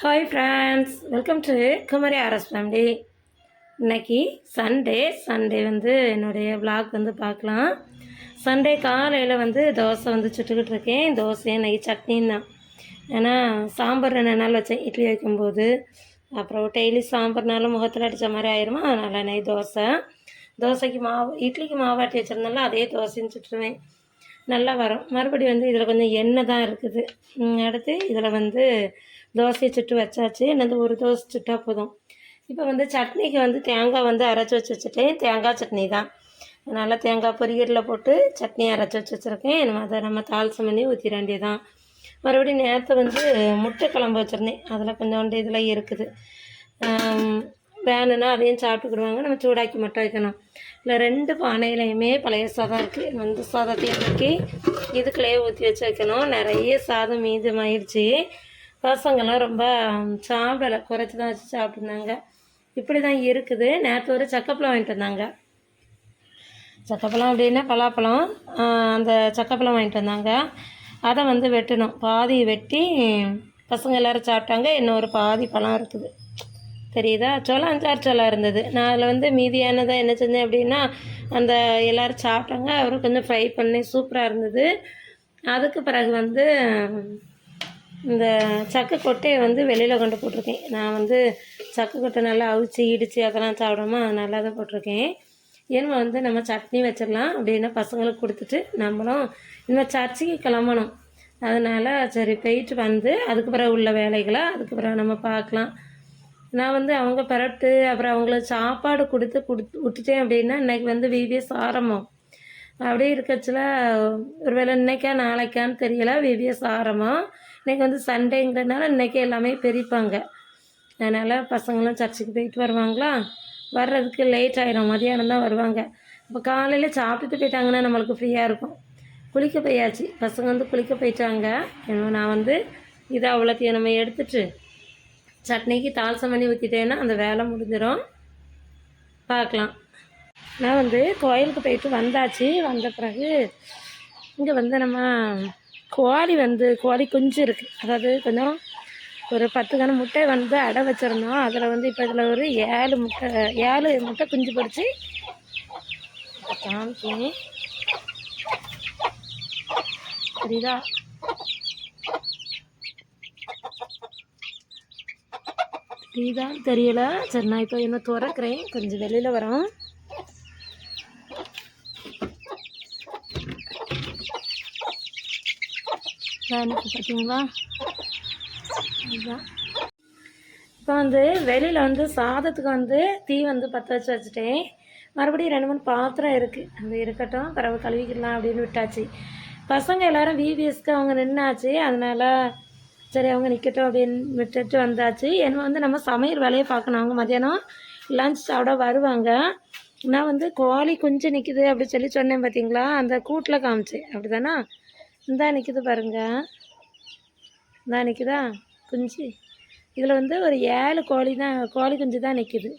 Hi friends welcome to Kumari RS family இன்னைக்கு Sunday Sunday வந்து என்னுடைய விளாக் வந்து பார்க்கலாம். சண்டே காலையில் வந்து தோசை வந்து சுட்டுக்கிட்டு இருக்கேன். தோசை நெய் சட்னியும் தான். ஏன்னா சாம்பார் ரெண்டு நாள் வச்சேன். இட்லி வைக்கும்போது. அப்புறம் டெய்லி சாம்பார்னாலும் முகத்தில் அடித்த மாதிரி ஆயிருமா? அதனால் நெய் தோசை. தோசைக்கு மாவு இட்லிக்கு மாவாட்டி வச்சுருந்தாலும் அதே தோசைன்னு சுட்டுருவேன். நல்லா வரும். மறுபடியும் வந்து இதில் கொஞ்சம் எண்ணெய் தான் இருக்குது. அடுத்து இதில் வந்து தோசையை சுட்டு வச்சாச்சு. என்னது ஒரு தோசை சுட்டால் போதும். இப்போ வந்து சட்னிக்கு வந்து தேங்காய் வந்து அரைச்சி வச்சு வச்சுட்டேன். தேங்காய் சட்னி தான். அதனால் தேங்காய் பொரியலில் போட்டு சட்னி அரைச்சி வச்சு வச்சுருக்கேன். நம்ம அதை நம்ம தாளிசம் பண்ணி ஊற்றிட வேண்டியதான் மறுபடியும் நேற்று வந்து முட்டை குழம்பு வச்சுருந்தேன். அதில் கொஞ்சோண்டு இதில் இருக்குது. வேணும்னா அதையும் சாப்பிட்டுக்கிடுவாங்க. நம்ம சூடாக்கி மட்டும் வைக்கணும். இல்லை ரெண்டு பானையிலையுமே பழைய சாதம் இருக்குது வந்து சாதத்தையும் இறக்கி இதுக்குள்ளேயே ஊற்றி வச்சு வைக்கணும். நிறைய சாதம் மீதமாயிடுச்சு. பசங்கள்லாம் ரொம்ப சாப்பிடலை. குறைச்சி தான் வச்சு சாப்பிட்ருந்தாங்க இப்படி தான் இருக்குது. நேற்று ஒரு சக்கப்பழம் வாங்கிட்டு வந்தாங்க. சக்கப்பழம் அப்படின்னா பலாப்பழம். அந்த சக்கப்பழம் வாங்கிட்டு வந்தாங்க. அதை வந்து வெட்டணும். பாதி வெட்டி பசங்க எல்லோரும் சாப்பிட்டாங்க. இன்னொரு பாதி பழம் இருக்குது. தெரியுதா? சோளம் அஞ்சாறு சோளம் இருந்தது. நான் அதில் வந்து மீதியானதை என்ன செஞ்சேன் அப்படின்னா அந்த எல்லோரும் சாப்பிட்டாங்க. அவரும் கொஞ்சம் ஃப்ரை பண்ணி சூப்பராக இருந்தது. அதுக்கு பிறகு வந்து இந்த சக்கு கொட்டையை வந்து வெளியில் கொண்டு போட்டிருக்கேன். நான் வந்து சக்கு கொட்டை நல்லா அவிச்சு இடித்து அதெல்லாம் சாப்பிடாம நல்லா தான் போட்டிருக்கேன். ஏன்னா வந்து நம்ம சட்னி வச்சிடலாம் அப்படின்னா பசங்களுக்கு கொடுத்துட்டு நம்மளும் இன்னும் சர்ச்சைக்கு கிளம்பணும். அதனால் சரி போயிட்டு வந்து அதுக்கு பிறகு உள்ள வேலைகளை அதுக்கு பிறகு நம்ம பார்க்கலாம். நான் வந்து அவங்க பரட்டு அப்புறம் அவங்களுக்கு சாப்பாடு கொடுத்து கொடுத்து விட்டுட்டேன் அப்படின்னா இன்னைக்கு வந்து விபிஎஸ் ஆரம்பம். அப்படியே ஒரு ஒருவேளை இன்னைக்கா நாளைக்கான்னு தெரியல விபிஎஸ் ஆரம்பம். இன்றைக்கி வந்து சண்டேங்கிறதுனால இன்னைக்கு எல்லாமே பிரிப்பாங்க. அதனால் பசங்களும் சர்ச்சுக்கு போயிட்டு வருவாங்களா? வர்றதுக்கு லேட் ஆயிரும். மதியானம் தான் வருவாங்க. இப்போ காலையில் சாப்பிட்டுட்டு போயிட்டாங்கன்னா நம்மளுக்கு ஃப்ரீயாக இருக்கும். குளிக்க போயாச்சு. பசங்க வந்து குளிக்க போயிட்டாங்க. இன்னும் நான் வந்து இதை அவ்வளோத்தையும் நம்ம எடுத்துட்டு சட்னிக்கு தாள்சம் பண்ணி ஊற்றிட்டேன்னா அந்த வேலை முடிஞ்சிடும் பார்க்கலாம். நான் வந்து கோயிலுக்கு போயிட்டு வந்தாச்சு. வந்த பிறகு இங்கே வந்து நம்ம கோழி வந்து கோழி குஞ்சு இருக்குது அதாவது கொஞ்சம் ஒரு பத்து கண முட்டை வந்து அடை வச்சுருந்தோம். அதில் வந்து இப்போ இதில் ஒரு ஏழு முட்டை ஏழு முட்டை குஞ்சு பொரிச்சு இதை புரியுதா? புரியுதான்னு தெரியல. சரி நான் இப்போ இன்னும் திறக்கிறேன். கொஞ்சம் வெளியில் வரோம். வேலைக்கு பார்த்தீங்களா இதுதான். இப்போ வந்து வெளியில் வந்து சாதத்துக்கு வந்து தீ வந்து பற்ற வச்சு வச்சுட்டேன். மறுபடியும் ரெண்டு மூணு பாத்திரம் இருக்குது அது இருக்கட்டும் பிறகு கழுவிக்கலாம் அப்படின்னு விட்டாச்சு. பசங்க எல்லாரும் விபிஎஸ்க்கு அவங்க நின்னாச்சு. அதனால் சரி அவங்க நிற்கட்டும் அப்படின்னு விட்டுட்டு வந்தாச்சு. என்ன வந்து நம்ம சமையல் வேலையை பார்க்கணும். அவங்க மதியானம் லஞ்ச் சாப்பிட வருவாங்க. நான் வந்து கோழி குஞ்சு நிற்கிது அப்படி சொல்லி சொன்னேன் பார்த்தீங்களா அந்த கூட்டில் காமிச்சேன். அப்படி தானே இந்தா நிற்கிது பாருங்க. இந்தா நிற்குதா குஞ்சு. இதில் வந்து ஒரு ஏழு கோழி தான் கோழி குஞ்சு தான் நிற்கிது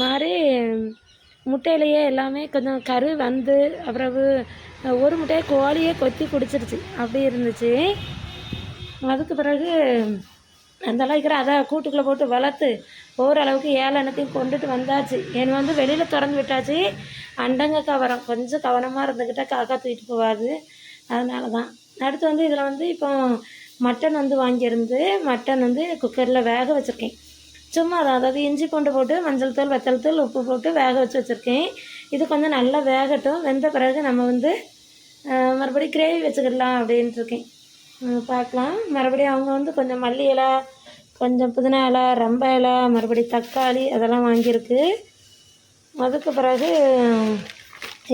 மாதிரி முட்டையிலையே எல்லாமே கொஞ்சம் கரு வந்து அப்புறவு ஒரு முட்டையை கோழியே கொத்தி குடிச்சிருச்சு. அப்படி இருந்துச்சு. அதுக்கு பிறகு அந்த அளவுக்கு அதை கூட்டுக்குள்ளே போட்டு வளர்த்து ஓரளவுக்கு ஏழு எண்ணத்தையும் கொண்டுட்டு வந்தாச்சு. என் வந்து வெளியில் திறந்து விட்டாச்சு. அண்டங்க கவரம். கொஞ்சம் கவனமாக இருந்துக்கிட்டா காக்கா தூக்கிட்டு போகாது அதனால தான் அடுத்து வந்து இதில் வந்து இப்போ மட்டன் வந்து வாங்கியிருந்து மட்டன் வந்து குக்கரில் வேக வச்சுருக்கேன். சும்மா தான் அதாவது இஞ்சி பூண்டு போட்டு மஞ்சள் தூள் வெத்தல் தூள் உப்பு போட்டு வேக வச்சு வச்சுருக்கேன். இது கொஞ்சம் நல்லா வேகட்டும். வெந்த பிறகு நம்ம வந்து மறுபடியும் கிரேவி வச்சுக்கிடலாம் அப்படின்ட்டு இருக்கேன். பார்க்கலாம். மறுபடியும் அவங்க வந்து கொஞ்சம் மல்லி இலை கொஞ்சம் புதினா இலை ரம்ப இலை மறுபடியும் தக்காளி அதெல்லாம் வாங்கியிருக்கு. அதுக்கு பிறகு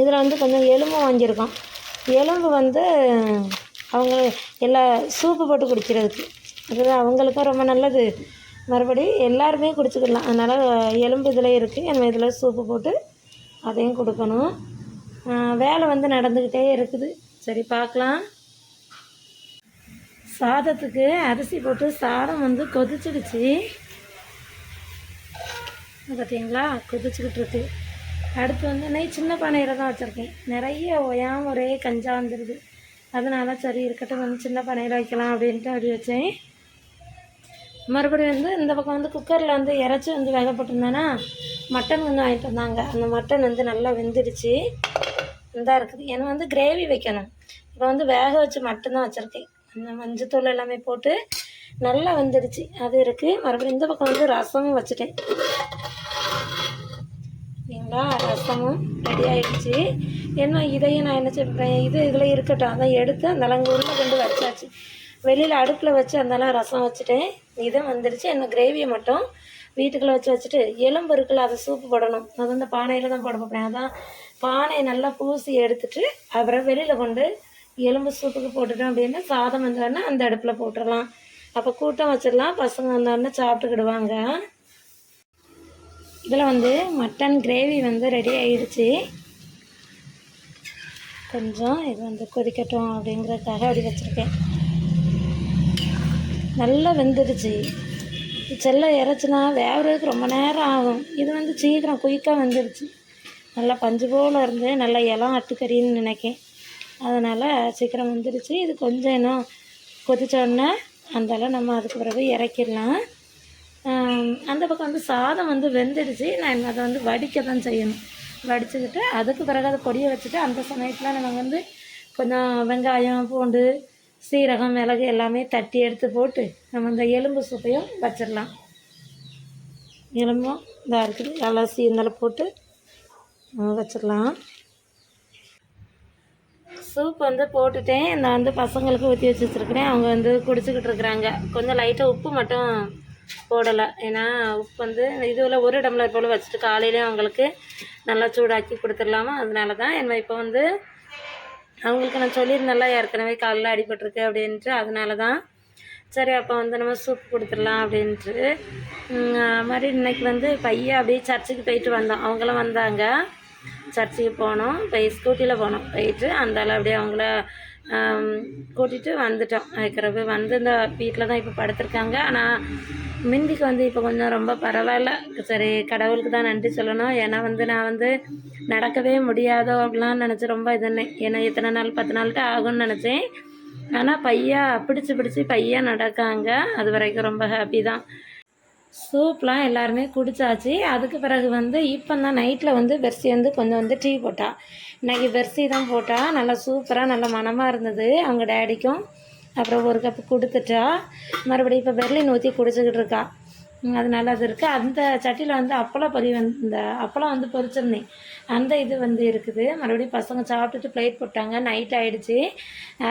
இதில் வந்து கொஞ்சம் எலும்பு வாங்கியிருக்கோம். எலும்பு வந்து அவங்க எல்லா சூப்பு போட்டு குடிக்கிறதுக்கு. அது அவங்களுக்கும் ரொம்ப நல்லது. மறுபடி எல்லாருமே குடிச்சிக்கிடலாம் அதனால் எலும்பு இதில் இருக்குது நம்ம இதில் சூப்பு போட்டு அதையும் கொடுக்கணும். வேலை வந்து நடந்துக்கிட்டே இருக்குது. சரி பார்க்கலாம். சாதத்துக்கு அரிசி போட்டு சாதம் வந்து கொதிச்சிடுச்சு. பார்த்தீங்களா கொதிச்சுக்கிட்டு இருக்கு. அடுத்து வந்து நெய் சின்ன பானையில் தான் வச்சுருக்கேன். நிறைய ஒயாம ஒரே கஞ்சா வந்துடுது அதனால சரி இருக்கட்டும் வந்து சின்ன பானையில் வைக்கலாம் அப்படின்ட்டு அப்படி வச்சேன். மறுபடியும் வந்து இந்த பக்கம் வந்து குக்கரில் வந்து இறச்சி வந்து வேகப்பட்டிருந்தேன்னா மட்டன் வந்து வாங்கிட்டு வந்தாங்க. அந்த மட்டன் வந்து நல்லா வெந்துடுச்சு. இதாக இருக்குது. எனக்கு வந்து கிரேவி வைக்கணும். இப்போ வந்து வேக வச்சு மட்டும்தான் வச்சுருக்கேன். அந்த மஞ்சத்தூள் எல்லாமே போட்டு நல்லா வந்துடுச்சு. அது இருக்குது மறுபடியும் இந்த பக்கம் வந்து ரசமும் வச்சுட்டேன். பார்த்தீங்களா ரசமும் ரெடி ஆயிடுச்சு. ஏன்னா இதையும் நான் என்ன செய்வேன் இது இதில் இருக்கட்டும். அதான் எடுத்து அந்த அளவு உருளைக்கிண்டு வச்சாச்சு. வெளியில் அடுப்பில் வச்சு அந்தளவு ரசம் வச்சுட்டேன். இதை வந்துடுச்சு என்ன கிரேவியை மட்டும் வீட்டுக்குள்ளே வச்சு வச்சுட்டு எலும்பு இருக்குல்ல அதை சூப்பு போடணும். அது வந்து பானையில் தான் போட போகிறேன் அதான் பானையை நல்லா பூசி எடுத்துட்டு அப்புறம் வெளியில் கொண்டு எலும்பு சூப்புக்கு போட்டுட்டோம் அப்படின்னா சாதம் வந்தோடனே அந்த அடுப்பில் போட்டுடலாம். அப்போ கூட்டம் வச்சிடலாம். பசங்க வந்தோடனே சாப்பிட்டுக்கிடுவாங்க. இதில் வந்து மட்டன் கிரேவி வந்து ரெடி ஆகிடுச்சு கொஞ்சம் இது வந்து கொதிக்கட்டும் அப்படிங்கிறதுக்காக அப்படி வச்சுருக்கேன். நல்லா வெந்துடுச்சு. செல்ல இறச்சுனா வேகிறதுக்கு ரொம்ப நேரம் ஆகும். இது வந்து சீக்கிரம் குயிக்காக வந்துடுச்சு. நல்லா பஞ்சு போல் இருந்து நல்லா இளம் அட்டுக்கறின்னு நினைக்கேன். அதனால் சீக்கிரம் வந்துடுச்சு. இது கொஞ்சம் இன்னும் கொதிச்ச அந்தளவு நம்ம அதுக்கு பிறகு இறக்கிடலாம். அந்த பக்கம் வந்து சாதம் வந்து வெந்துடுச்சு. நான் அதை வந்து வடிக்க தான் செய்யணும். வடிச்சுக்கிட்டு அதுக்கு பிறகு அதை பொடியை வச்சுட்டு அந்த சமயத்தில் நம்ம வந்து கொஞ்சம் வெங்காயம் பூண்டு சீரகம் மிளகு எல்லாமே தட்டி எடுத்து போட்டு நம்ம இந்த எலும்பு சூப்பையும் வச்சிடலாம். எலும்பும் இதாக இருக்குது. அலசி இருந்தாலும் போட்டு வச்சிடலாம். சூப் வந்து போட்டுட்டேன். நான் வந்து பசங்களுக்கு ஊற்றி வச்சு வச்சுருக்கிறேன். அவங்க வந்து குடிச்சிக்கிட்டு இருக்கிறாங்க. கொஞ்சம் லைட்டாக உப்பு மட்டும் போடலை. ஏன்னா உப்பு வந்து இதுவில் ஒரு டம்ளர் போல் வச்சுட்டு காலையிலேயும் அவங்களுக்கு நல்லா சூடாக்கி கொடுத்துடலாமா? அதனால தான் என்ன இப்போ வந்து அவங்களுக்கு நான் சொல்லியிருந்தேன்ல ஏற்கனவே காலில் அடிபட்டிருக்கு அப்படின்ட்டு. அதனால தான் சரி அப்போ வந்து நம்ம சூப் கொடுத்துடலாம் அப்படின்ட்டு. அது மாதிரி இன்னைக்கு வந்து பையன் அப்படியே சர்ச்சுக்கு போயிட்டு வந்தோம் அவங்களாம் வந்தாங்க. சர்ச்சுக்கு போனோம். போய் ஸ்கூட்டியில் போனோம். போயிட்டு அந்தால அப்படியே அவங்கள கூட்டிகிட்டு வந்துட்டோம். அதுக்கிறப்ப வந்து இந்த வீட்டில் தான் இப்போ படுத்திருக்காங்க. ஆனால் மிந்திக்கு வந்து இப்போ கொஞ்சம் ரொம்ப பரவாயில்ல. சரி கடவுளுக்கு தான் நன்றி சொல்லணும். ஏன்னா வந்து நான் வந்து நடக்கவே முடியாதோ அப்படிலாம் நினச்சி ரொம்ப இதுன்னு ஏன்னா இத்தனை நாள் பத்து நாள்கிட்ட ஆகும்னு நினச்சேன். ஆனால் பையா பிடிச்சி பிடிச்சி பையா நடக்காங்க. அது வரைக்கும் ரொம்ப ஹாப்பி தான். சூப்லாம் எல்லாருமே குடிச்சாச்சு. அதுக்கு பிறகு வந்து இப்போ தான் நைட்டில் வந்து பெர்சி வந்து கொஞ்சம் வந்து டீ போட்டா. இன்றைக்கி பெர்சி தான் போட்டா. நல்லா சூப்பராக நல்ல மணமாக இருந்தது. அவங்க டேடிக்கும் அப்புறம் ஒரு கப்பு கொடுத்துட்டா. மறுபடியும் இப்போ பெர்லின் ஊற்றி குடிச்சிக்கிட்டு இருக்கா. அது நல்லது இருக்குது அந்த சட்டியில் வந்து அப்பளம் பொறி வந்து இந்த அப்பளம் வந்து பொரிச்சிருந்தேன். அந்த இது வந்து இருக்குது. மறுபடியும் பசங்க சாப்பிட்டுட்டு பிளேட் போட்டாங்க. நைட் ஆகிடுச்சி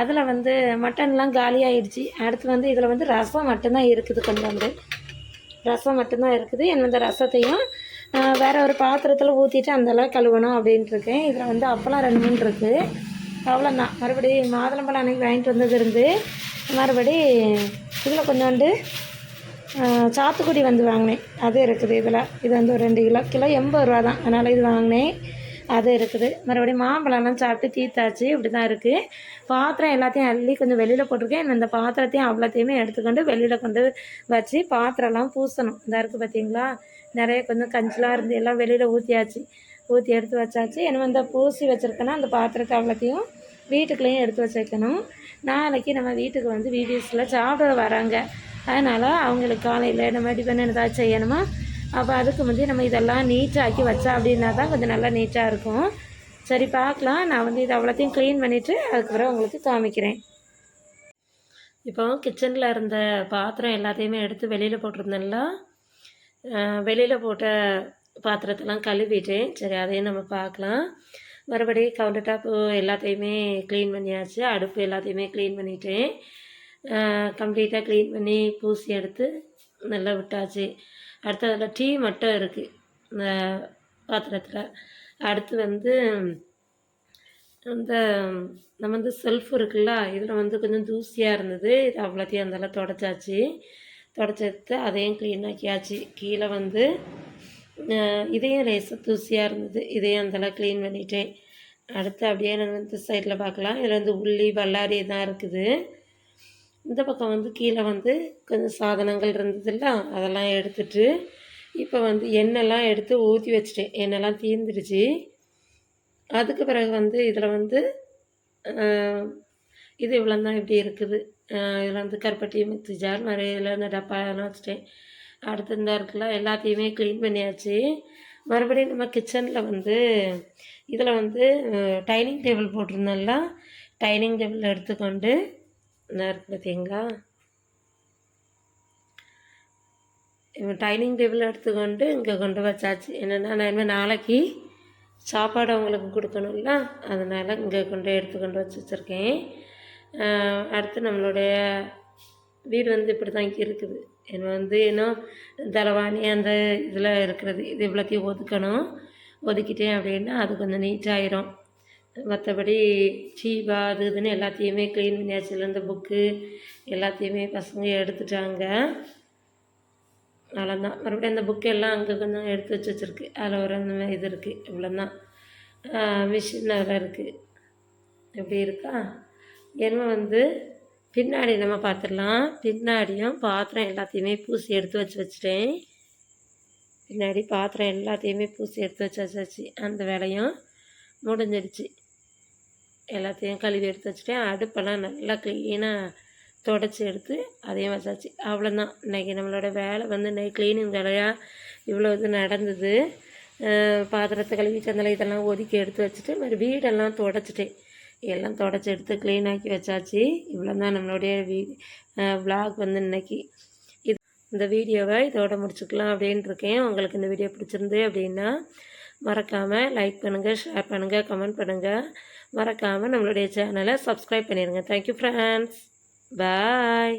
அதில் வந்து மட்டன்லாம் காலி அடுத்து வந்து இதில் வந்து ரசம் மட்டும்தான் இருக்குது கொஞ்சம் வந்து. ரசம் மட்டும்தான் இருக்குது. என்ன இந்த ரசத்தையும் வேறு ஒரு பாத்திரத்தில் ஊற்றிட்டு அந்தளவு கழுவணும் அப்படின்ட்டு இருக்கேன். இதில் வந்து அப்பளம் ரெண்டு மூணு இருக்குது அவ்வளோதான் மறுபடி மாதுளம்பழம் அன்னைக்கு வாங்கிட்டு வந்தது இருந்து மறுபடி இதில் கொஞ்சோண்டு சாத்துக்குடி வந்து வாங்கினேன். அது இருக்குது இதில். இது வந்து ஒரு ரெண்டு கிலோ கிலோ எண்பது ரூபா தான் அதனால் இது வாங்கினேன். அது இருக்குது. மறுபடியும் மாம்பழம்லாம் சாப்பிட்டு தீர்த்தாச்சு. இப்படி தான் இருக்குது பாத்திரம் எல்லாத்தையும் அள்ளி கொஞ்சம் வெளியில் போட்டிருக்கேன். இந்த பாத்திரத்தையும் அவ்வளோத்தையுமே எடுத்துக்கொண்டு வெளியில் கொண்டு வச்சு பாத்திரம்லாம் பூசணும். இந்த இருக்குது பார்த்தீங்களா நிறைய கொஞ்சம் கஞ்சலாக இருந்து எல்லாம் வெளியில் ஊற்றியாச்சு ஊற்றி எடுத்து வச்சாச்சு. என்ன இந்த பூசி வச்சுருக்கேன்னா அந்த பாத்திரத்தை அவ்வளோத்தையும் வீட்டுக்குள்ளேயும் எடுத்து வச்சு வைக்கணும் நாளைக்கு நம்ம வீட்டுக்கு வந்து வீடியோஸில் சாப்பிட வராங்க. அதனால் அவங்களுக்கு காலையில் நம்ம டிஃபன் ஏதாச்சும் செய்யணுமா? அப்போ அதுக்கு வந்து நம்ம இதெல்லாம் நீட்டாக்கி வச்சா அப்படின்னா தான் கொஞ்சம் நல்லா நீட்டாக இருக்கும். சரி பார்க்கலாம். நான் வந்து இது அவ்வளோத்தையும் க்ளீன் பண்ணிவிட்டு அதுக்கப்புறம் உங்களுக்கு காமிக்கிறேன். இப்போ கிச்சனில் இருந்த பாத்திரம் எல்லாத்தையுமே எடுத்து வெளியில் போட்டிருந்தேன்ல. வெளியில் போட்ட பாத்திரத்தெல்லாம் கழுவிட்டேன். சரி அதையும் நம்ம பார்க்கலாம். மறுபடியும் கவுண்டர் டாப்பு எல்லாத்தையுமே க்ளீன் பண்ணியாச்சு. அடுப்பு எல்லாத்தையுமே க்ளீன் பண்ணிட்டேன். கம்ப்ளீட்டாக க்ளீன் பண்ணி பூசி எடுத்து நல்லா விட்டாச்சு. அடுத்து அதில் டீ மட்டும் இருக்குது இந்த பாத்திரத்தில். அடுத்து வந்து அந்த நம்ம வந்து செல்ஃப் இருக்குல்ல இதில் வந்து கொஞ்சம் தூசியாக இருந்தது. இது அவ்வளோத்தையும் அந்தெல்லாம் தொடச்சாச்சு. தொடச்செடுத்து அதையும் க்ளீன் ஆக்கியாச்சு. கீழே வந்து இதையும் லேசாக தூசியாக இருந்தது. இதையும் அந்தெல்லாம் க்ளீன் பண்ணிட்டேன். அடுத்து அப்படியே நம்ம இந்த சைடில் பார்க்கலாம். இதில் வந்து உள்ளி வல்லாரி தான் இருக்குது. இந்த பக்கம் வந்து கீழே வந்து கொஞ்சம் சாதனங்கள் இருந்ததுல்ல அதெல்லாம் எடுத்துட்டு இப்போ வந்து எண்ணெய்லாம் எடுத்து ஊற்றி வச்சுட்டேன். எண்ணெய்லாம் தீர்ந்துடுச்சு அதுக்கு பிறகு வந்து இதில் வந்து இது இவ்வளோ தான் இப்படி இருக்குது. இதில் வந்து கருப்பட்டி மிக்ஸி ஜார் நிறைய இதில் இந்த டப்பாலாம் வச்சுட்டேன். அடுத்து இந்த இருக்குல்ல எல்லாத்தையுமே க்ளீன் பண்ணியாச்சு. மறுபடியும் நம்ம கிச்சனில் வந்து இதில் வந்து டைனிங் டேபிள் போட்டிருந்தோம்ல டைனிங் டேபிள் எடுத்துக்கொண்டு நல்லா இருக்கு பார்த்தீங்களா இவன் டைனிங் டேபிள் எடுத்துக்கொண்டு இங்கே கொண்டு வச்சாச்சு. என்னென்னா நான் இனிமேல் நாளைக்கு சாப்பாடு அவங்களுக்கு கொடுக்கணும்ல. அதனால் இங்கே கொண்டு எடுத்து கொண்டு வச்சு வச்சுருக்கேன். அடுத்து நம்மளுடைய வீடு வந்து இப்படி தான் இருக்குது. என்ன வந்து இன்னும் தலைவாணி அந்த இதில் இருக்கிறது. இது இவ்வளோத்தையும் ஒதுக்கணும். ஒதுக்கிட்டேன் அப்படின்னா அது கொஞ்சம் நீட்டாயிரும் மற்றபடி சீபா அது இதுன்னு எல்லாத்தையுமே க்ளீன் பண்ணியாச்சு இந்த புக்கு எல்லாத்தையுமே பசங்க எடுத்துட்டாங்க. அவ்வளோதான் மறுபடியும் அந்த புக்கு எல்லாம் அங்கே கொஞ்சம் எடுத்து வச்சு வச்சுருக்கு அதில் ஒரு அந்த இது இருக்குது இவ்வளோதான் மிஷின் அதில் இருக்குது எப்படி இருக்கா? என்ன வந்து பின்னாடி நம்ம பார்த்துடலாம் பின்னாடியும் பாத்திரம் எல்லாத்தையுமே பூசி எடுத்து வச்சு வச்சுட்டேன். பின்னாடி பாத்திரம் எல்லாத்தையுமே பூசி எடுத்து வச்சு வச்சாச்சு. அந்த வேலையும் முடிஞ்சிடுச்சு. எல்லாத்தையும் கழுவி எடுத்து வச்சுட்டேன். அடுப்பெல்லாம் நல்லா க்ளீனாக தொடச்சி எடுத்து அதையும் வச்சாச்சு. அவ்வளோதான் இன்றைக்கி நம்மளோட வேலை வந்து இன்றைக்கி க்ளீனிங் வேலையாக இவ்வளோ இது நடந்தது. பாத்திரத்தை கழுவி சந்தலை இதெல்லாம் ஒதுக்கி எடுத்து வச்சுட்டு மாதிரி வீடெல்லாம் தொடச்சிட்டேன். எல்லாம் தொடச்சி எடுத்து க்ளீன் ஆக்கி வச்சாச்சு. இவ்வளோ தான் நம்மளுடைய வீ விளாக் வந்து இன்றைக்கி இது இந்த வீடியோவை இதோட முடிச்சுக்கலாம் அப்படின்ட்டு இருக்கேன். உங்களுக்கு இந்த வீடியோ பிடிச்சிருந்து அப்படின்னா மறக்காமல் லைக் பண்ணுங்கள் ஷேர் பண்ணுங்கள் கமெண்ட் பண்ணுங்கள் மறக்காமல் நம்மளுடைய சேனலை சப்ஸ்கிரைப் பண்ணிடுங்க தேங்க்யூ ஃப்ரெண்ட்ஸ் பாய்